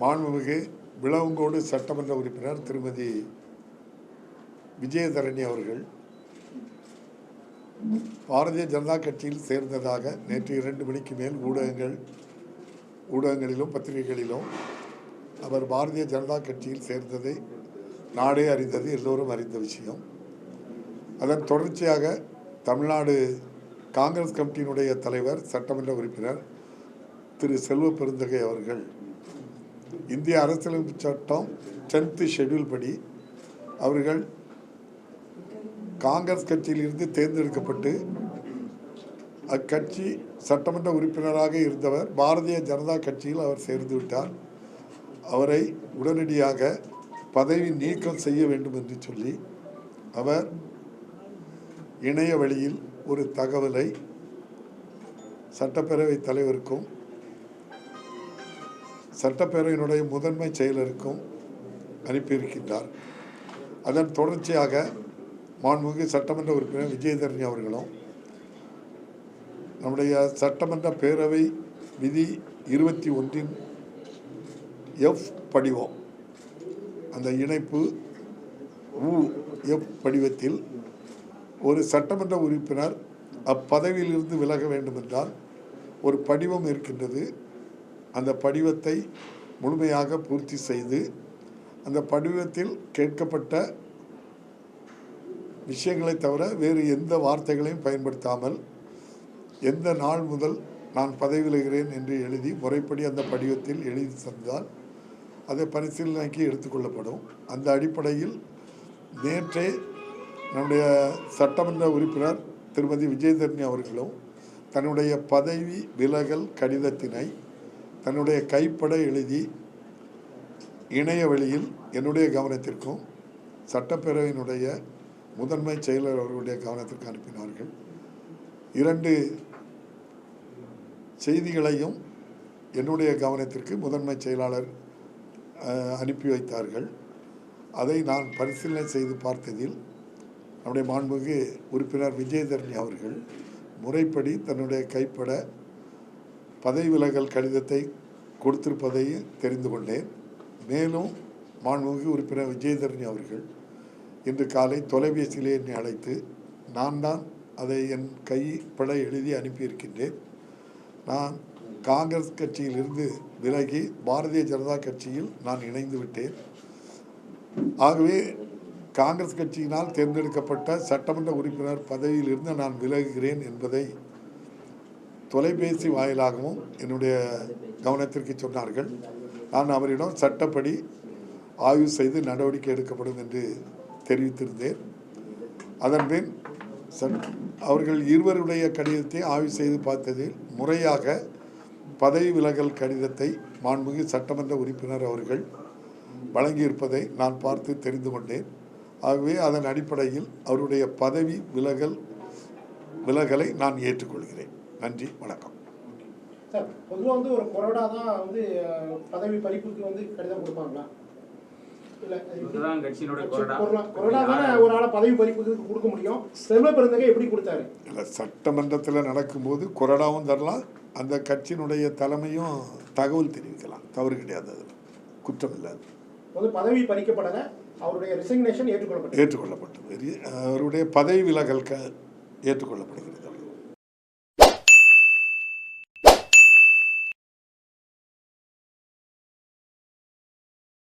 மாண்புமிகு விளவங்கோடு சட்டமன்ற உறுப்பினர் திருமதி விஜயதரணி அவர்கள் பாரதிய ஜனதா கட்சியில் சேர்ந்ததாக நேற்று இரண்டு மணிக்கு மேல் ஊடகங்கள் ஊடகங்களிலும் பத்திரிகைகளிலும் அவர் பாரதிய ஜனதா கட்சியில் சேர்ந்ததை நாடே அறிந்தது எல்லோரும் அறிந்த விஷயம். அதன் தொடர்ச்சியாக தமிழ்நாடு காங்கிரஸ் கமிட்டியினுடைய தலைவர் சட்டமன்ற உறுப்பினர் திரு செல்வ பெருந்தகை அவர்கள் இந்திய அரசியலமைப்பு சட்டம் டென்த்து ஷெட்யூல் படி அவர்கள் காங்கிரஸ் கட்சியிலிருந்து தேர்ந்தெடுக்கப்பட்டு அக்கட்சி சட்டமன்ற உறுப்பினராக இருந்தவர் பாரதிய ஜனதா கட்சியில் அவர் சேர்ந்து விட்டார். அவரை உடனடியாக பதவி நீக்கம் செய்ய வேண்டும் என்று சொல்லி அவர் இணைய வழியில் ஒரு தகவலை சட்டப்பேரவை தலைவருக்கும் சட்டப்பேரவையினுடைய முதன்மை செயலருக்கும் அனுப்பியிருக்கின்றார். அதன் தொடர்ச்சியாக மாண்புமிகு சட்டமன்ற உறுப்பினர் விஜயதரணி அவர்களும் நம்முடைய சட்டமன்ற பேரவை விதி இருபத்தி ஒன்றின் எஃப் படிவம் அந்த இணைப்பு உ எஃப் படிவத்தில் ஒரு சட்டமன்ற உறுப்பினர் அப்பதவியிலிருந்து விலக வேண்டுமென்றால் ஒரு படிவம் இருக்கின்றது. அந்த படிவத்தை முழுமையாக பூர்த்தி செய்து அந்த படிவத்தில் கேட்கப்பட்ட விஷயங்களை தவிர வேறு எந்த வார்த்தைகளையும் பயன்படுத்தாமல் எந்த நாள் முதல் நான் பதவி விலகிறேன் என்று எழுதி முறைப்படி அந்த படிவத்தில் எழுதி தந்தால் அதை பரிசீலனைக்கு எடுத்துக்கொள்ளப்படும் அந்த அடிப்படையில் நேற்றே நம்முடைய சட்டமன்ற உறுப்பினர் திருமதி விஜயதரணி அவர்களும் தன்னுடைய பதவி விலகல் கடிதத்தினை தன்னுடைய கைப்பட எழுதி இணைய வழியில் என்னுடைய கவனத்திற்கும் சட்டப்பேரவையினுடைய முதன்மை செயலர் அவர்களுடைய கவனத்திற்கு அனுப்பினார்கள். இரண்டு செய்திகளையும் என்னுடைய கவனத்திற்கு முதன்மை செயலாளர் அனுப்பி வைத்தார்கள். அதை நான் பரிசீலனை செய்து பார்த்ததில் நம்முடைய மாண்புமிகு உறுப்பினர் விஜயதரணி அவர்கள் முறைப்படி தன்னுடைய கைப்பட பதவி விலகல் கடிதத்தை கொடுத்திருப்பதை தெரிந்து கொண்டேன். மேலும் மாண்புமிகு உறுப்பினர் விஜயதரணி அவர்கள் இன்று காலை தொலைபேசியிலே என்னை அழைத்து நான் தான் அதை என் கைப்பட எழுதி அனுப்பியிருக்கின்றேன். நான் காங்கிரஸ் கட்சியிலிருந்து விலகி பாரதிய ஜனதா கட்சியில் நான் இணைந்து விட்டேன். ஆகவே காங்கிரஸ் கட்சியினால் தேர்ந்தெடுக்கப்பட்ட சட்டமன்ற உறுப்பினர் பதவியிலிருந்து நான் விலகுகிறேன் என்பதை தொலைபேசி வாயிலாகவும் என்னுடைய கவனத்திற்கு சொன்னார்கள். நான் அவரிடம் சட்டப்படி ஆய்வு செய்து நடவடிக்கை எடுக்கப்படும் என்று தெரிவித்திருந்தேன். அதன்பின் அவர்கள் இருவருடைய கடிதத்தை ஆய்வு செய்து பார்த்ததில் முறையாக பதவி விலகல் கடிதத்தை மாண்புமிகு சட்டமன்ற உறுப்பினர் அவர்கள் வழங்கியிருப்பதை நான் பார்த்து தெரிந்து கொண்டேன். ஆகவே அதன் அடிப்படையில் அவருடைய பதவி விலகல் விலகலை நான் ஏற்றுக்கொள்கிறேன். நன்றி வணக்கம். சார் பொதுவாக வந்து ஒரு கொறடா தான் வந்து பதவி பறிப்புக்கு வந்து கடிதம் கொடுப்பாங்களா? சட்டமன்றத்தில் நடக்கும்போது கொறடாவும் தரலாம் அந்த கட்சியினுடைய தலைமையும் தகவல் தெரிவிக்கலாம். தவறு கிடையாது அதில். குற்றம் இல்லாது. பதவி பறிக்கப்படல அவருடைய ரிசைக்னேஷன் ஏற்றுக்கொள்ளப்பட்டது. ஏற்றுக்கொள்ளப்பட்டது. அவருடைய பதவி விலகல் க ஏற்றுக்கொள்ளப்படுகிறது.